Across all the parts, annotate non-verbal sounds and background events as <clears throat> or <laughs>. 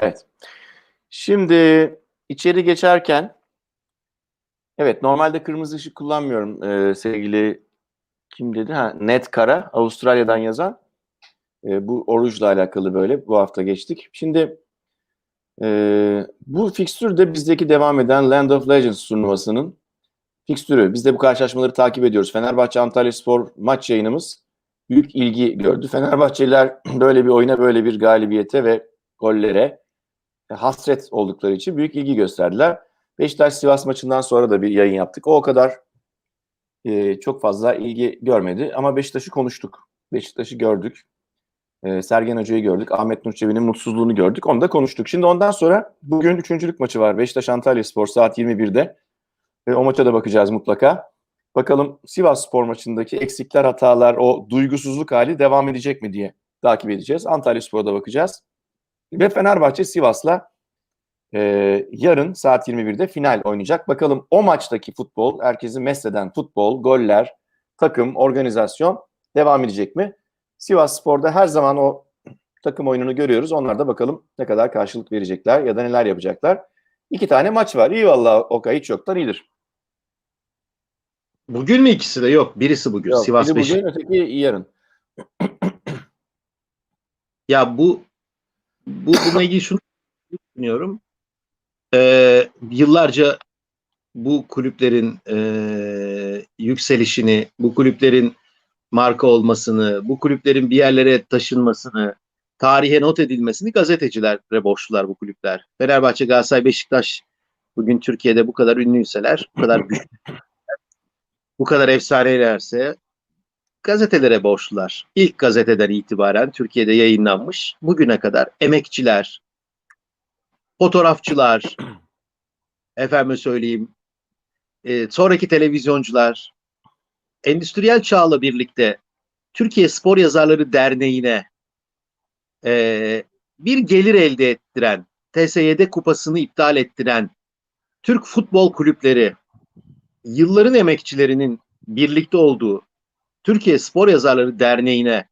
Evet. Şimdi içeri geçerken evet normalde kırmızı ışık kullanmıyorum ee, sevgili kim dedi? Ha, Net Kara Avustralya'dan yazan. Ee, bu oruçla alakalı böyle bu hafta geçtik. Şimdi ee, bu fikstür de bizdeki devam eden Land of Legends turnuvasının fikstürü. Biz de bu karşılaşmaları takip ediyoruz. Fenerbahçe Antalya Spor maç yayınımız büyük ilgi gördü. Fenerbahçeliler <clears throat> böyle bir oyuna, böyle bir galibiyete ve gollere hasret oldukları için büyük ilgi gösterdiler. Beşiktaş-Sivas maçından sonra da bir yayın yaptık. O kadar e, çok fazla ilgi görmedi. Ama Beşiktaş'ı konuştuk. Beşiktaş'ı gördük. E, Sergen Hoca'yı gördük. Ahmet Nur Çebi'nin mutsuzluğunu gördük. Onu da konuştuk. Şimdi ondan sonra bugün üçüncülük maçı var. Beşiktaş-Antalya Spor saat 21'de. E, o maça da bakacağız mutlaka. Bakalım Sivas Spor maçındaki eksikler, hatalar, o duygusuzluk hali devam edecek mi diye takip edeceğiz. Antalya Spor'a da bakacağız. Ve Fenerbahçe Sivas'la e, yarın saat 21'de final oynayacak. Bakalım o maçtaki futbol, herkesi mesleden futbol, goller, takım, organizasyon devam edecek mi? Sivas Spor'da her zaman o takım oyununu görüyoruz. Onlar da bakalım ne kadar karşılık verecekler ya da neler yapacaklar. İki tane maç var. İyi valla Okay hiç yoktan iyidir. Bugün mü ikisi de? Yok. Birisi bugün. Yok, Sivas biri bugün, öteki yarın. Ya bu bu buna ilgili şunu düşünüyorum. Ee, yıllarca bu kulüplerin e, yükselişini, bu kulüplerin marka olmasını, bu kulüplerin bir yerlere taşınmasını, tarihe not edilmesini gazetecilere borçlular bu kulüpler. Fenerbahçe, Galatasaray, Beşiktaş bugün Türkiye'de bu kadar ünlüyseler, bu kadar güçlü, bu kadar efsanelerse gazetelere borçlular. İlk gazeteden itibaren Türkiye'de yayınlanmış bugüne kadar emekçiler, fotoğrafçılar, <clears throat> efendime söyleyeyim, e, sonraki televizyoncular, endüstriyel çağla birlikte Türkiye Spor Yazarları Derneği'ne e, bir gelir elde ettiren, TSYD kupasını iptal ettiren Türk futbol kulüpleri, yılların emekçilerinin birlikte olduğu Türkiye Spor Yazarları Derneği'ne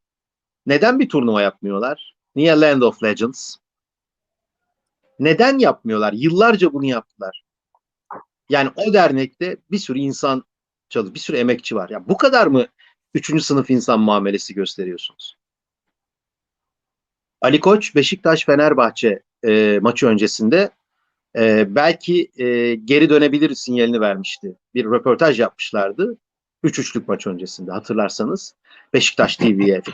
neden bir turnuva yapmıyorlar? Niye Land of Legends? Neden yapmıyorlar? Yıllarca bunu yaptılar. Yani o dernekte bir sürü insan çalış, bir sürü emekçi var. Ya bu kadar mı üçüncü sınıf insan muamelesi gösteriyorsunuz? Ali Koç Beşiktaş Fenerbahçe e, maçı öncesinde e, belki e, geri dönebilir sinyalini vermişti. Bir röportaj yapmışlardı. 3-3'lük maç öncesinde hatırlarsanız Beşiktaş TV'ye. <laughs>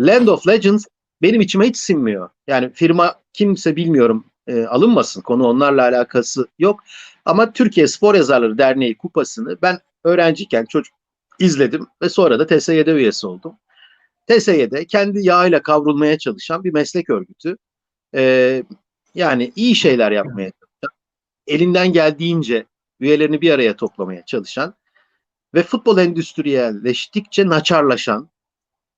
Land of Legends benim içime hiç sinmiyor. Yani firma kimse bilmiyorum e, alınmasın. Konu onlarla alakası yok. Ama Türkiye Spor Yazarları Derneği kupasını ben öğrenciyken çocuk izledim ve sonra da TSYD üyesi oldum. TSYD kendi yağıyla kavrulmaya çalışan bir meslek örgütü. E, yani iyi şeyler yapmaya çalışan, elinden geldiğince üyelerini bir araya toplamaya çalışan ve futbol endüstriyelleştikçe naçarlaşan,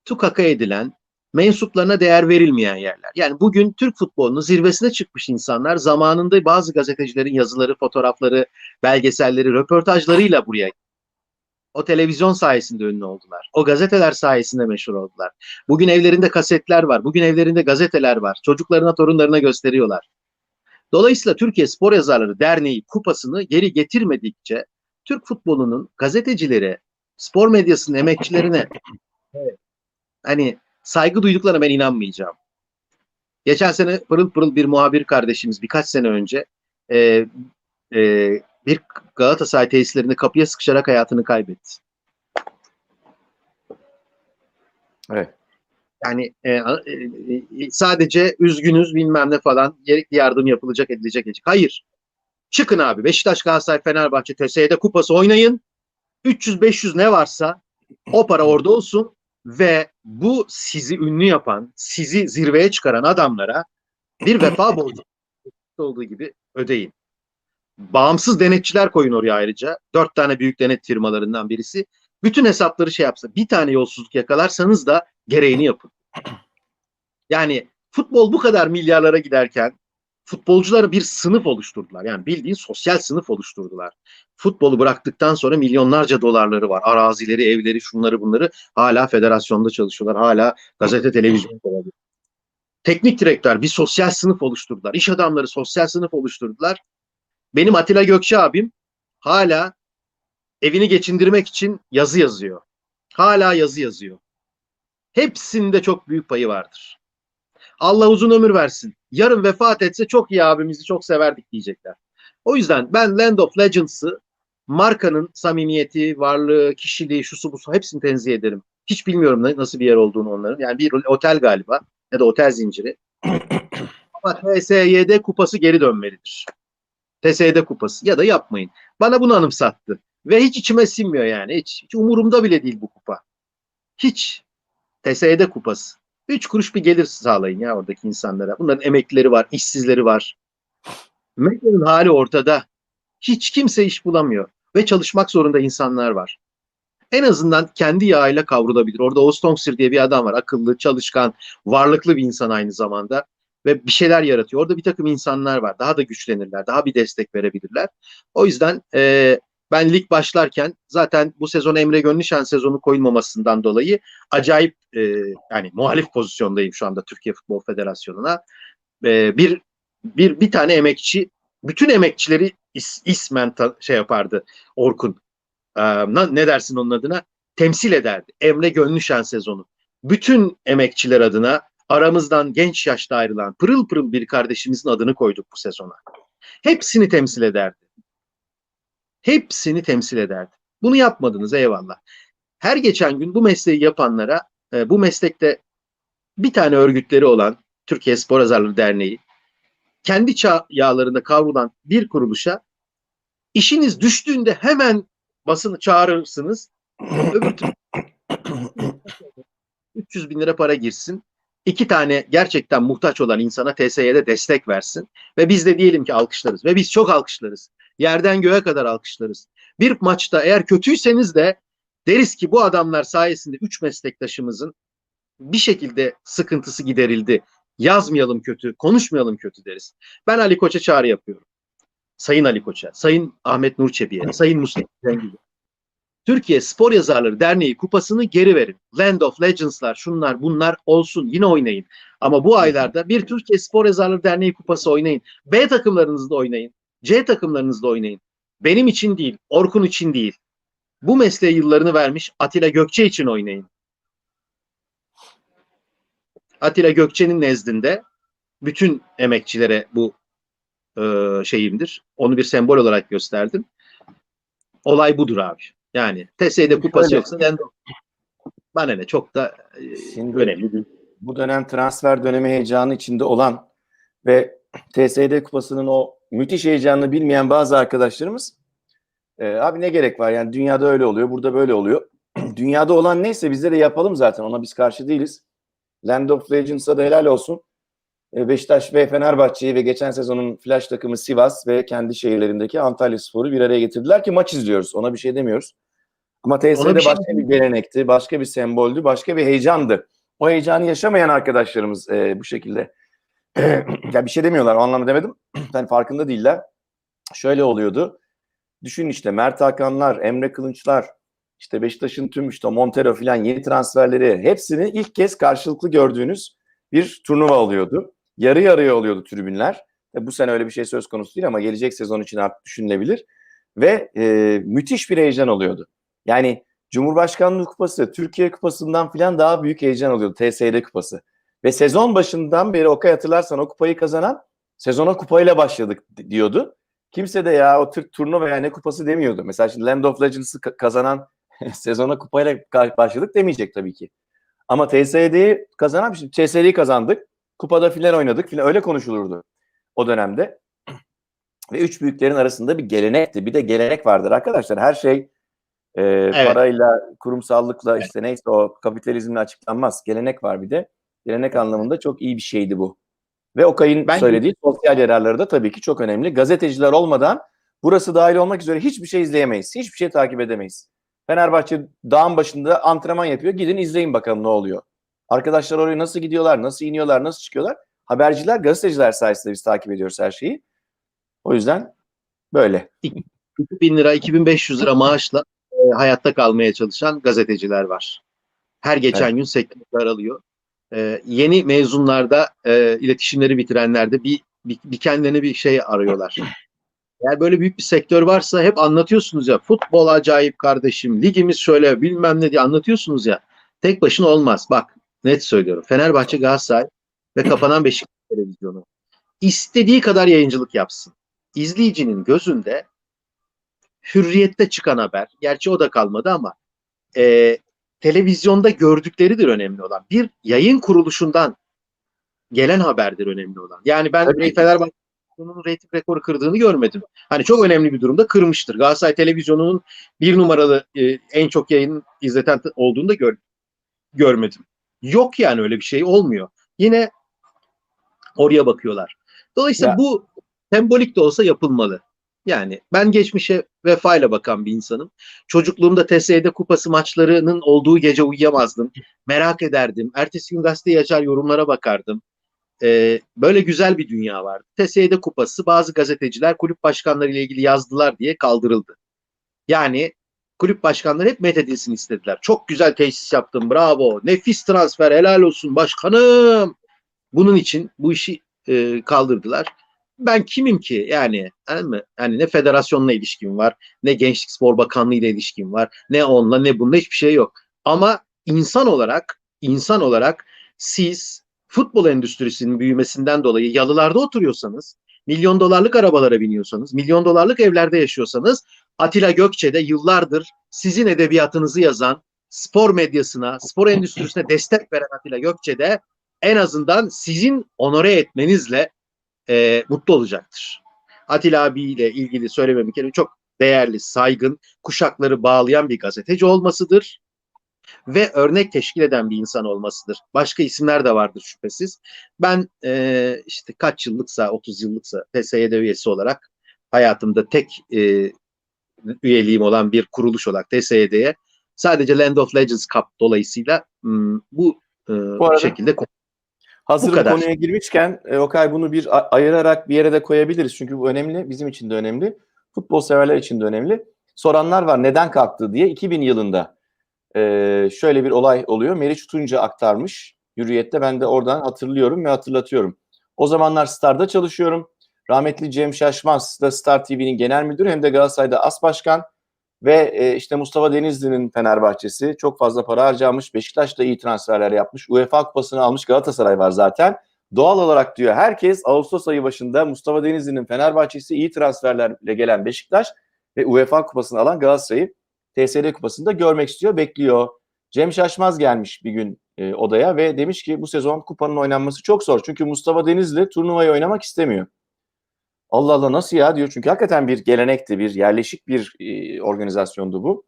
tukaka edilen, mensuplarına değer verilmeyen yerler. Yani bugün Türk futbolunun zirvesine çıkmış insanlar zamanında bazı gazetecilerin yazıları, fotoğrafları, belgeselleri, röportajlarıyla buraya o televizyon sayesinde ünlü oldular. O gazeteler sayesinde meşhur oldular. Bugün evlerinde kasetler var. Bugün evlerinde gazeteler var. Çocuklarına, torunlarına gösteriyorlar. Dolayısıyla Türkiye Spor Yazarları Derneği kupasını geri getirmedikçe Türk futbolunun gazetecilere, spor medyasının emekçilerine hani saygı duyduklarına ben inanmayacağım. Geçen sene pırıl pırıl bir muhabir kardeşimiz birkaç sene önce e, e, bir Galatasaray tesislerinde kapıya sıkışarak hayatını kaybetti. Evet. Yani e, e, sadece üzgünüz bilmem ne falan gerekli yardım yapılacak edilecek. edilecek. Hayır. Çıkın abi Beşiktaş, Galatasaray, Fenerbahçe, TSE'de kupası oynayın. 300-500 ne varsa o para orada olsun ve bu sizi ünlü yapan, sizi zirveye çıkaran adamlara bir vefa borcu <laughs> olduğu gibi ödeyin. Bağımsız denetçiler koyun oraya ayrıca. Dört tane büyük denet firmalarından birisi. Bütün hesapları şey yapsa bir tane yolsuzluk yakalarsanız da gereğini yapın. <clears throat> Yani futbol bu kadar milyarlara giderken futbolcuları bir sınıf oluşturdular. Yani bildiğin sosyal sınıf oluşturdular. Futbolu bıraktıktan sonra milyonlarca dolarları var. Arazileri, evleri, şunları bunları hala federasyonda çalışıyorlar. Hala gazete, televizyon teknik direktör bir sosyal sınıf oluşturdular. İş adamları sosyal sınıf oluşturdular. Benim Atilla Gökçe abim hala evini geçindirmek için yazı yazıyor. Hala yazı yazıyor. Hepsinde çok büyük payı vardır. Allah uzun ömür versin. Yarın vefat etse çok iyi abimizi çok severdik diyecekler. O yüzden ben Land of Legends'ı markanın samimiyeti, varlığı, kişiliği, şusu busu hepsini tenzih ederim. Hiç bilmiyorum nasıl bir yer olduğunu onların. Yani bir otel galiba ya da otel zinciri. <clears throat> Ama TSYD kupası geri dönmelidir. TSYD kupası ya da yapmayın. Bana bunu anımsattı. Ve hiç içime sinmiyor yani. Hiç, hiç umurumda bile değil bu kupa. Hiç. TSYD kupası. Üç kuruş bir gelir sağlayın ya oradaki insanlara. Bunların emeklileri var, işsizleri var. Medyanın hali ortada. Hiç kimse iş bulamıyor. Ve çalışmak zorunda insanlar var. En azından kendi yağıyla kavrulabilir. Orada Oğuz Tonksir diye bir adam var. Akıllı, çalışkan, varlıklı bir insan aynı zamanda. Ve bir şeyler yaratıyor. Orada bir takım insanlar var. Daha da güçlenirler. Daha bir destek verebilirler. O yüzden e, ben lig başlarken zaten bu sezon Emre Gönlüşen sezonu koyulmamasından dolayı acayip e, yani muhalif pozisyondayım şu anda Türkiye Futbol Federasyonu'na. E, bir bir bir tane emekçi bütün emekçileri is, ismen ta- şey yapardı Orkun. Na- ne dersin onun adına? Temsil ederdi. Emre Gönlüşen sezonu. Bütün emekçiler adına aramızdan genç yaşta ayrılan pırıl pırıl bir kardeşimizin adını koyduk bu sezona. Hepsini temsil ederdi. Hepsini temsil ederdi. Bunu yapmadınız eyvallah. Her geçen gün bu mesleği yapanlara, e, bu meslekte bir tane örgütleri olan Türkiye Spor Yazarları Derneği, kendi çağ yağlarında kavrulan bir kuruluşa işiniz düştüğünde hemen basını çağırırsınız. Öbür türlü <laughs> 300 bin lira para girsin. İki tane gerçekten muhtaç olan insana TSY'de destek versin. Ve biz de diyelim ki alkışlarız. Ve biz çok alkışlarız. Yerden göğe kadar alkışlarız. Bir maçta eğer kötüyseniz de deriz ki bu adamlar sayesinde 3 meslektaşımızın bir şekilde sıkıntısı giderildi. Yazmayalım kötü, konuşmayalım kötü deriz. Ben Ali Koç'a çağrı yapıyorum. Sayın Ali Koç'a, Sayın Ahmet Nur Çebi'ye, Sayın Mustafa Cengiz'e. Türkiye Spor Yazarları Derneği kupasını geri verin. Land of Legends'lar, şunlar bunlar olsun. Yine oynayın. Ama bu aylarda bir Türkiye Spor Yazarları Derneği kupası oynayın. B takımlarınızda oynayın. C takımlarınızda oynayın. Benim için değil, Orkun için değil. Bu mesleğe yıllarını vermiş Atilla Gökçe için oynayın. Atilla Gökçe'nin nezdinde bütün emekçilere bu e, şeyimdir. Onu bir sembol olarak gösterdim. Olay budur abi. Yani TSE'de kupası Şöyle- yoksa ben bana ne çok da e, Şimdi- önemli değil. bu dönem transfer dönemi heyecanı içinde olan ve TSD kupasının o müthiş heyecanını bilmeyen bazı arkadaşlarımız e, abi ne gerek var yani dünyada öyle oluyor burada böyle oluyor. <clears throat> dünyada olan neyse bizde de yapalım zaten ona biz karşı değiliz. Land of Legends'a da helal olsun. E, Beşiktaş ve Fenerbahçe'yi ve geçen sezonun flash takımı Sivas ve kendi şehirlerindeki Antalya Spor'u bir araya getirdiler ki maç izliyoruz. Ona bir şey demiyoruz. Ama bir şey başka bir gelenekti, başka bir semboldü, başka bir heyecandı o heyecanı yaşamayan arkadaşlarımız e, bu şekilde <clears throat> ya bir şey demiyorlar o anlamda demedim. <clears throat> Yani farkında değiller. Şöyle oluyordu. Düşün işte Mert Hakanlar, Emre Kılınçlar, işte Beşiktaş'ın tüm işte Montero filan yeni transferleri hepsini ilk kez karşılıklı gördüğünüz bir turnuva oluyordu. Yarı yarıya oluyordu tribünler. E, bu sene öyle bir şey söz konusu değil ama gelecek sezon için artık düşünülebilir. Ve e, müthiş bir heyecan oluyordu. Yani Cumhurbaşkanlığı Kupası, Türkiye Kupası'ndan filan daha büyük heyecan oluyordu TSD Kupası. Ve sezon başından beri Okay hatırlarsan o kupayı kazanan sezona kupayla başladık di- diyordu. Kimse de ya o Türk turnuva veya ne kupası demiyordu. Mesela şimdi Land of Legends'ı ka- kazanan <laughs> sezona kupayla başladık demeyecek tabii ki. Ama TSD'yi kazanan şimdi TSD'yi kazandık. Kupada filan oynadık filan öyle konuşulurdu o dönemde. <clears throat> Ve üç büyüklerin arasında bir gelenekti. Bir de gelenek vardır arkadaşlar. Her şey e, parayla, kurumsallıkla işte neyse o kapitalizmle açıklanmaz. Gelenek var bir de. Gelenek anlamında çok iyi bir şeydi bu. Ve Okay'ın Ben- söylediği sosyal yararları da tabii ki çok önemli. Gazeteciler olmadan burası dahil olmak üzere hiçbir şey izleyemeyiz. Hiçbir şey takip edemeyiz. Fenerbahçe dağın başında antrenman yapıyor. Gidin izleyin bakalım ne oluyor. Arkadaşlar oraya nasıl gidiyorlar, nasıl iniyorlar, nasıl çıkıyorlar. Haberciler, gazeteciler sayesinde biz takip ediyoruz her şeyi. O yüzden böyle. 2000 lira, 2500 lira maaşla e, hayatta kalmaya çalışan gazeteciler var. Her geçen gün sektörler alıyor. E, yeni mezunlarda e, iletişimleri bitirenlerde bir, bir, bir kendilerine bir şey arıyorlar. Eğer böyle büyük bir sektör varsa hep anlatıyorsunuz ya futbol acayip kardeşim ligimiz şöyle bilmem ne diye anlatıyorsunuz ya tek başına olmaz. Bak net söylüyorum Fenerbahçe Galatasaray ve kapanan Beşiktaş televizyonu istediği kadar yayıncılık yapsın. İzleyicinin gözünde hürriyette çıkan haber gerçi o da kalmadı ama e, televizyonda gördükleridir önemli olan. Bir yayın kuruluşundan gelen haberdir önemli olan. Yani ben Tabii. Fenerbahçe'nin reyting rekoru kırdığını görmedim. Hani çok önemli bir durumda kırmıştır. Galatasaray televizyonunun bir numaralı e, en çok yayın izleten olduğunu da gör, görmedim. Yok yani öyle bir şey olmuyor. Yine oraya bakıyorlar. Dolayısıyla Ya. bu sembolik de olsa yapılmalı. Yani ben geçmişe vefayla bakan bir insanım. Çocukluğumda TSE'de kupası maçlarının olduğu gece uyuyamazdım. Merak ederdim. Ertesi gün gazeteyi açar yorumlara bakardım. Ee, böyle güzel bir dünya vardı. TSE'de kupası bazı gazeteciler kulüp başkanları ile ilgili yazdılar diye kaldırıldı. Yani kulüp başkanları hep methedilsin istediler. Çok güzel tesis yaptın bravo. Nefis transfer helal olsun başkanım. Bunun için bu işi e, kaldırdılar. Ben kimim ki yani anladın mı? Yani ne federasyonla ilişkim var, ne Gençlik Spor Bakanlığı ile ilişkim var, ne onunla ne bununla hiçbir şey yok. Ama insan olarak, insan olarak siz futbol endüstrisinin büyümesinden dolayı yalılarda oturuyorsanız, milyon dolarlık arabalara biniyorsanız, milyon dolarlık evlerde yaşıyorsanız, Atilla Gökçe'de yıllardır sizin edebiyatınızı yazan, spor medyasına, spor endüstrisine destek veren Atilla Gökçe'de en azından sizin onore etmenizle e, mutlu olacaktır. Atilla abiyle ilgili söylemem kere çok değerli, saygın, kuşakları bağlayan bir gazeteci olmasıdır ve örnek teşkil eden bir insan olmasıdır. Başka isimler de vardır şüphesiz. Ben e, işte kaç yıllıksa, 30 yıllıksa TSYD üyesi olarak hayatımda tek e, üyeliğim olan bir kuruluş olarak TSYD'ye sadece Land of Legends Cup dolayısıyla m, bu, e, Bu arada- şekilde Hazır Bu kadar. konuya girmişken e, Okay bunu bir ayırarak bir yere de koyabiliriz. Çünkü bu önemli. Bizim için de önemli. Futbol severler için de önemli. Soranlar var neden kalktı diye. 2000 yılında e, şöyle bir olay oluyor. Meriç Tunca aktarmış. Hürriyet'te ben de oradan hatırlıyorum ve hatırlatıyorum. O zamanlar Star'da çalışıyorum. Rahmetli Cem Şaşmaz da Star TV'nin genel müdürü hem de Galatasaray'da as başkan ve e, işte Mustafa Denizli'nin Fenerbahçesi çok fazla para harcamış. Beşiktaş da iyi transferler yapmış. UEFA kupasını almış Galatasaray var zaten. Doğal olarak diyor herkes Ağustos ayı başında Mustafa Denizli'nin Fenerbahçesi iyi transferlerle gelen Beşiktaş ve UEFA kupasını alan Galatasaray'ı TSD kupasında görmek istiyor, bekliyor. Cem Şaşmaz gelmiş bir gün e, odaya ve demiş ki bu sezon kupanın oynanması çok zor. Çünkü Mustafa Denizli turnuvayı oynamak istemiyor. Allah Allah nasıl ya diyor. Çünkü hakikaten bir gelenekti, bir yerleşik bir e, organizasyondu bu.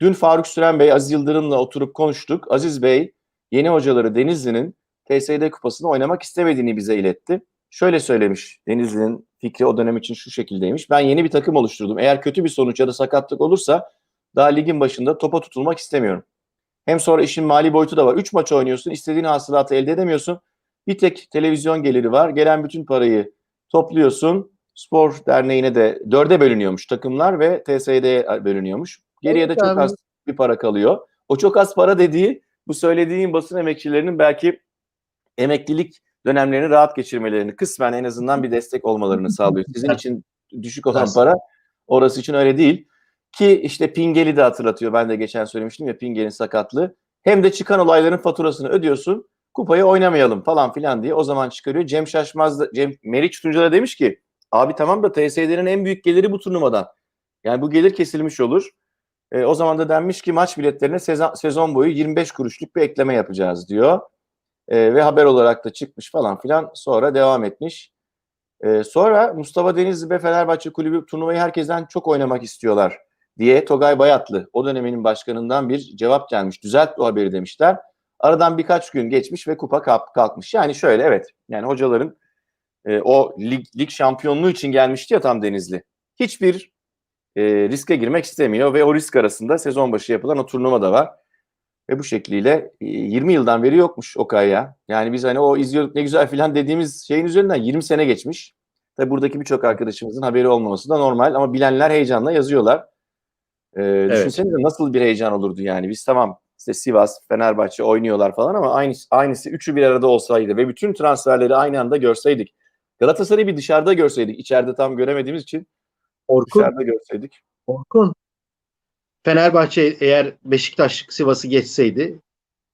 Dün Faruk Süren Bey, Aziz Yıldırım'la oturup konuştuk. Aziz Bey, yeni hocaları Denizli'nin TSD kupasını oynamak istemediğini bize iletti. Şöyle söylemiş, Denizli'nin fikri o dönem için şu şekildeymiş. Ben yeni bir takım oluşturdum. Eğer kötü bir sonuç ya da sakatlık olursa daha ligin başında topa tutulmak istemiyorum. Hem sonra işin mali boyutu da var. Üç maç oynuyorsun, istediğin hasılatı elde edemiyorsun. Bir tek televizyon geliri var. Gelen bütün parayı topluyorsun. Spor derneğine de dörde bölünüyormuş takımlar ve TSD'ye bölünüyormuş. Geriye de çok abi. az bir para kalıyor. O çok az para dediği bu söylediğin basın emekçilerinin belki emeklilik dönemlerini rahat geçirmelerini kısmen en azından bir destek olmalarını sağlıyor. Sizin için düşük olan para orası için öyle değil. Ki işte Pingeli de hatırlatıyor. Ben de geçen söylemiştim ya Pingel'in sakatlığı. Hem de çıkan olayların faturasını ödüyorsun. Kupayı oynamayalım falan filan diye o zaman çıkarıyor. Cem Şaşmaz da, Cem Meriç Tunca da demiş ki abi tamam da TSD'nin en büyük geliri bu turnuvadan. Yani bu gelir kesilmiş olur. E, o zaman da denmiş ki maç biletlerine sezon, sezon boyu 25 kuruşluk bir ekleme yapacağız diyor. E, ve haber olarak da çıkmış falan filan sonra devam etmiş. E, sonra Mustafa Denizli ve Fenerbahçe Kulübü turnuvayı herkesten çok oynamak istiyorlar diye Togay Bayatlı o döneminin başkanından bir cevap gelmiş. Düzelt bu haberi demişler. Aradan birkaç gün geçmiş ve kupa kalk- kalkmış. Yani şöyle evet yani hocaların e, o lig, lig şampiyonluğu için gelmişti ya tam Denizli. Hiçbir e, riske girmek istemiyor ve o risk arasında sezon başı yapılan o turnuva da var. Ve bu şekliyle e, 20 yıldan beri yokmuş Okay ya. Yani biz hani o izliyorduk ne güzel filan dediğimiz şeyin üzerinden 20 sene geçmiş. Tabi buradaki birçok arkadaşımızın haberi olmaması da normal ama bilenler heyecanla yazıyorlar. E, Düşünsenize nasıl bir heyecan olurdu yani. Biz tamam işte Sivas, Fenerbahçe oynuyorlar falan ama aynısı, aynısı üçü bir arada olsaydı ve bütün transferleri aynı anda görseydik. Galatasaray'ı bir dışarıda görseydik. içeride tam göremediğimiz için Orkun, dışarıda görseydik. Orkun. Fenerbahçe eğer Beşiktaş Sivas'ı geçseydi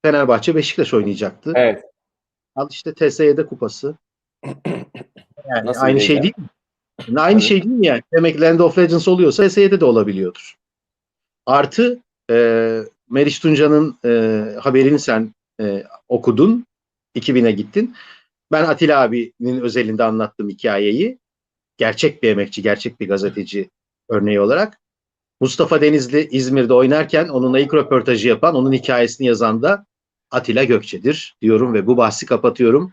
Fenerbahçe Beşiktaş oynayacaktı. Evet. Al işte TSY'de kupası. <clears throat> Yani Nasıl aynı şey heyecan? değil mi? Yani aynı şey değil mi yani? Demek Land of Legends oluyorsa TSY'de de olabiliyordur. Artı e, Meriç Tunca'nın e, haberini sen e, okudun. 2000'e gittin. Ben Atilla abinin özelinde anlattım hikayeyi. Gerçek bir emekçi, gerçek bir gazeteci örneği olarak. Mustafa Denizli İzmir'de oynarken onunla ilk röportajı yapan, onun hikayesini yazan da Atilla Gökçe'dir diyorum ve bu bahsi kapatıyorum.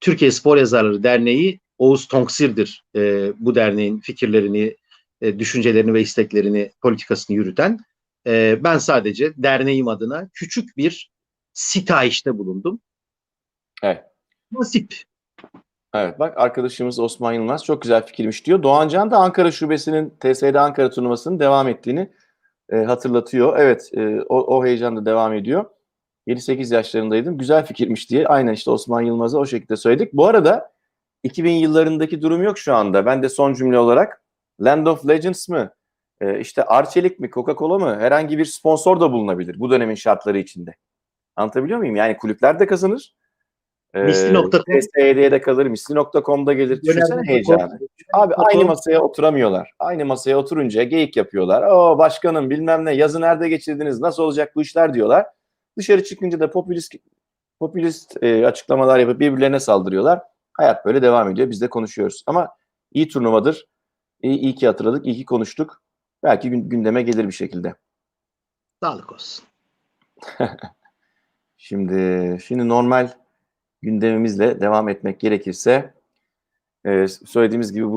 Türkiye Spor Yazarları Derneği Oğuz Tonksir'dir e, bu derneğin fikirlerini, e, düşüncelerini ve isteklerini, politikasını yürüten. E, ben sadece derneğim adına küçük bir sitayişte bulundum. Evet. Nasip. Evet bak arkadaşımız Osman Yılmaz çok güzel fikirmiş diyor. Doğancan da Ankara Şubesi'nin TSD Ankara turnuvasının devam ettiğini e, hatırlatıyor. Evet e, o, o heyecan da devam ediyor. 7-8 yaşlarındaydım. Güzel fikirmiş diye. Aynen işte Osman Yılmaz'a o şekilde söyledik. Bu arada 2000 yıllarındaki durum yok şu anda. Ben de son cümle olarak Land of Legends mı? E, işte Arçelik mi? Coca-Cola mı? Herhangi bir sponsor da bulunabilir bu dönemin şartları içinde. Anlatabiliyor muyum? Yani kulüpler de kazanır. E, Misli.com. TSE'de de kalır. Misli.com'da gelir. Düşünsene heyecanı. Abi aynı masaya oturamıyorlar. Aynı masaya oturunca geyik yapıyorlar. O başkanım bilmem ne yazı nerede geçirdiniz nasıl olacak bu işler diyorlar. Dışarı çıkınca da popülist popülist e, açıklamalar yapıp birbirlerine saldırıyorlar. Hayat böyle devam ediyor. Biz de konuşuyoruz. Ama iyi turnuvadır. İyi, iyi ki hatırladık. iyi ki konuştuk. Belki gün- gündeme gelir bir şekilde. Sağlık olsun. <laughs> Şimdi şimdi normal gündemimizle devam etmek gerekirse e, söylediğimiz gibi bu